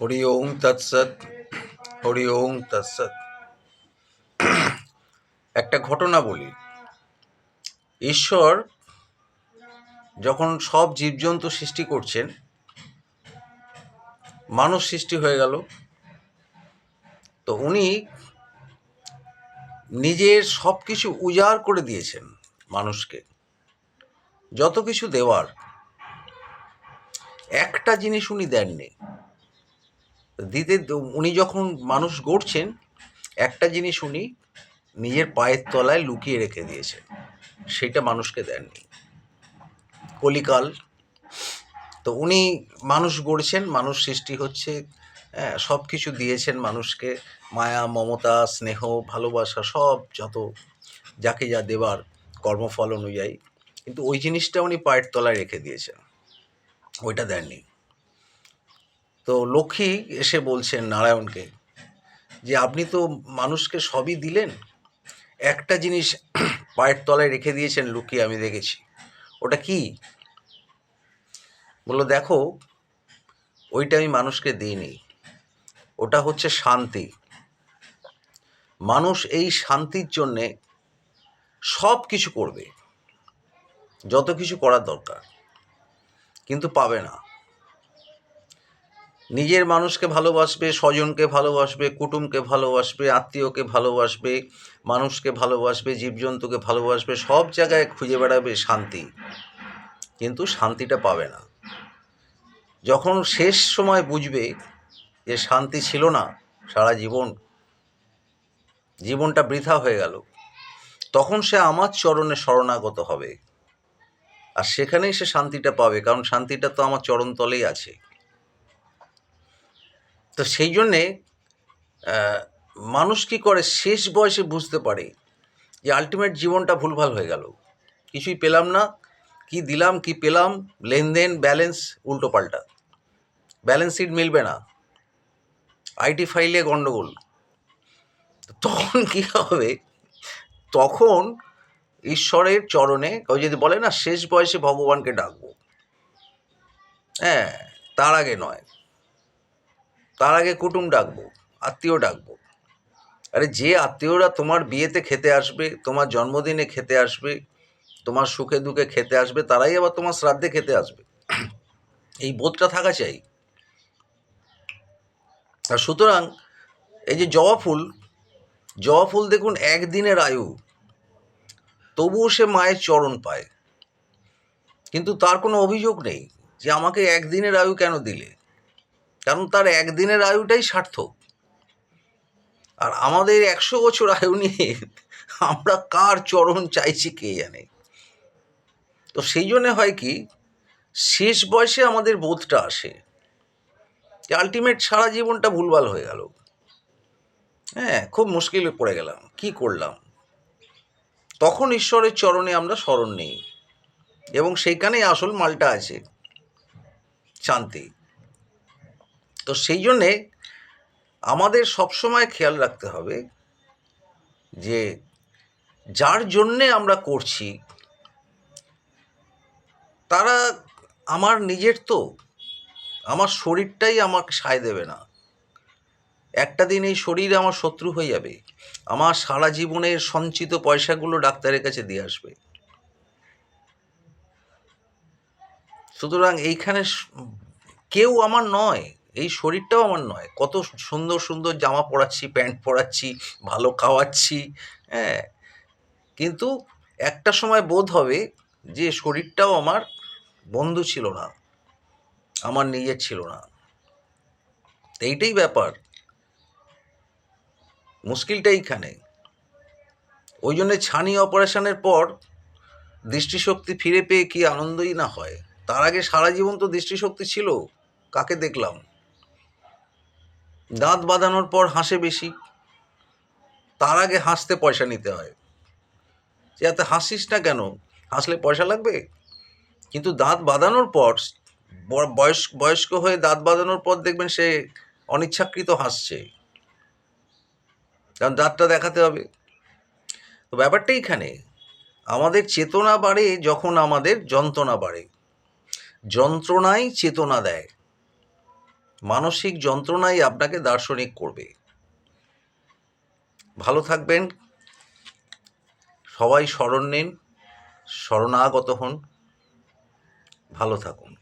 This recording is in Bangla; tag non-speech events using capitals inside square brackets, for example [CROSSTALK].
হরি ওং তৎসৎ হরি ওং তৎসৎ একটা ঘটনা বলি। ঈশ্বর যখন সব জীবজন্তু সৃষ্টি করছেন, মানুষ সৃষ্টি হয়ে গেল। তো উনি নিজের সব কিছু উজাড় করে দিয়েছেন মানুষকে। যত কিছু দেওয়ার, একটা জিনিস উনি দেননি। দিতে উনি যখন মানুষ গড়ছেন, একটা জিনিস উনি নিজের পায়ের তলায় লুকিয়ে রেখে দিয়েছেন, সেটা মানুষকে দেননি। কলিকাল, তো উনি মানুষ গড়ছেন, মানুষ সৃষ্টি হচ্ছে হ্যাঁ সব কিছু দিয়েছেন মানুষকে, মায়া, মমতা, স্নেহ, ভালোবাসা, সব যত, যাকে যা দেবার কর্মফল অনুযায়ী। কিন্তু ওই জিনিসটা উনি পায়ের তলায় রেখে দিয়েছেন, ওইটা দেননি। তো লক্ষ্মী এসে বলছেন নারায়ণকে যে, আপনি তো মানুষকে সবই দিলেন। একটা জিনিস [CLEARS THROAT] পায়ের তলায় রেখে দিয়েছেন লুকিয়ে আমি দেখেছি। ওটা কি? বলল, দেখো, ওইটা আমি মানুষকে দিইনি। ওটা হচ্ছে শান্তি। মানুষ এই শান্তির জন্যে সব কিছু করবে। যত কিছু করার দরকার। কিন্তু পাবে না। নিজের মানুষকে ভালোবাসবে, স্বজনকে ভালোবাসবে, কুটুমকে ভালোবাসবে, আত্মীয়কে ভালোবাসবে, মানুষকে ভালোবাসবে, জীবজন্তুকে ভালোবাসবে, সব জায়গায় খুঁজে বেড়াবে শান্তি। কিন্তু শান্তিটা পাবে না। যখন শেষ সময় বুঝবে যে শান্তি ছিল না সারা জীবন, জীবনটা বৃথা হয়ে গেল, তখন সে আমার চরণে শরণাগত হবে। আর সেখানেই সে শান্তিটা পাবে, কারণ শান্তিটা তো আমার চরণতলেই আছে। তো সেই জন্যে মানুষ কি করে শেষ বয়সে বুঝতে পারে যে আলটিমেট জীবনটা ভুলভাল হয়ে গেল। কিছুই পেলাম না, কি দিলাম, কি পেলাম, লেনদেন ব্যালেন্স উল্টো পাল্টা। ব্যালেন্স শিট মিলবে না। আইটি ফাইলে গণ্ডগোল তখন কি হবে? তখন ঈশ্বরের চরণে ওই যদি বলে না, শেষ বয়সে ভগবানকে ডাকবো। হ্যাঁ তার আগে নয়। তার আগে কুটুম ডাকবো, আত্মীয় ডাকবো। আরে যে আত্মীয়রা তোমার বিয়েতে খেতে আসবে, তোমার জন্মদিনে খেতে আসবে, তোমার সুখে দুঃখে খেতে আসবে, তারাই আবার তোমার শ্রাদ্ধে খেতে আসবে। এই বোধটা থাকা চাই। আর সুতরাং এই যে জবা ফুল জবা ফুল দেখুন একদিনের আয়ু, তবুও সে মায়ের চরণ পায়। কিন্তু তার কোনো অভিযোগ নেই যে আমাকে একদিনের আয়ু কেন দিলে? কারণ তার একদিনের আয়ুটাই সার্থক। আর আমাদের একশো বছর আয়ু নিয়ে আমরা কার চরণ চাইছি কে জানে? তো সেই জন্যে হয় কি, শেষ বয়সে আমাদের বোধটা আসে। যে আলটিমেট সারা জীবনটা ভুলভাল হয়ে গেল। হ্যাঁ খুব মুশকিলে পড়ে গেলাম। কি করলাম? তখন ঈশ্বরের চরণে আমরা স্মরণ নেই। এবং সেইখানেই আসল মালটা আছে, শান্তি। তো সেই জন্যে আমাদের সবসময় খেয়াল রাখতে হবে যে যার জন্যে আমরা করছি, তারা আমার নিজের তো, আমার শরীরটাই আমাকে সায় দেবে না। একটা দিন এই শরীর আমার শত্রু হয়ে যাবে, আমার সারা জীবনের সঞ্চিত পয়সাগুলো ডাক্তারের কাছে দিয়ে আসবে। সুতরাং এইখানে কেউ আমার নয়। এই শরীরটাও আমার নয়। কত সুন্দর সুন্দর জামা পরাচ্ছি, প্যান্ট পরাচ্ছি, ভালো খাওয়াচ্ছি হ্যাঁ। কিন্তু একটা সময় বোধ হবে যে শরীরটাও আমার বন্ধু ছিল না, আমার নিজের ছিল না। এইটাই ব্যাপার। মুশকিলটা এইখানে ওই জন্যে ছানি অপারেশনের পর দৃষ্টিশক্তি ফিরে পেয়ে কি আনন্দই না হয়। তার আগে সারা জীবন তো দৃষ্টিশক্তি ছিল, কাকে দেখলাম? দাঁত বাঁধানোর পর হাসে বেশি। তার আগে হাসতে পয়সা নিতে হয়। যে এত হাসিস না কেন? হাসলে পয়সা লাগবে? কিন্তু দাঁত বাঁধানোর পর বয়স, বয়স্ক হয়ে দাঁত বাঁধানোর পর দেখবেন সে অনিচ্ছাকৃত হাসছে। কারণ দাঁতটা দেখাতে হবে। তো ব্যাপারটা এইখানে, আমাদের চেতনা বাড়ে যখন আমাদের যন্ত্রণা বাড়ে। যন্ত্রণাই চেতনা দেয়। মানসিক যন্ত্রণাই আপনাকে দার্শনিক করবে। ভালো থাকবেন। সবাই স্মরণ নিন শরণাগত হন। ভালো থাকুন।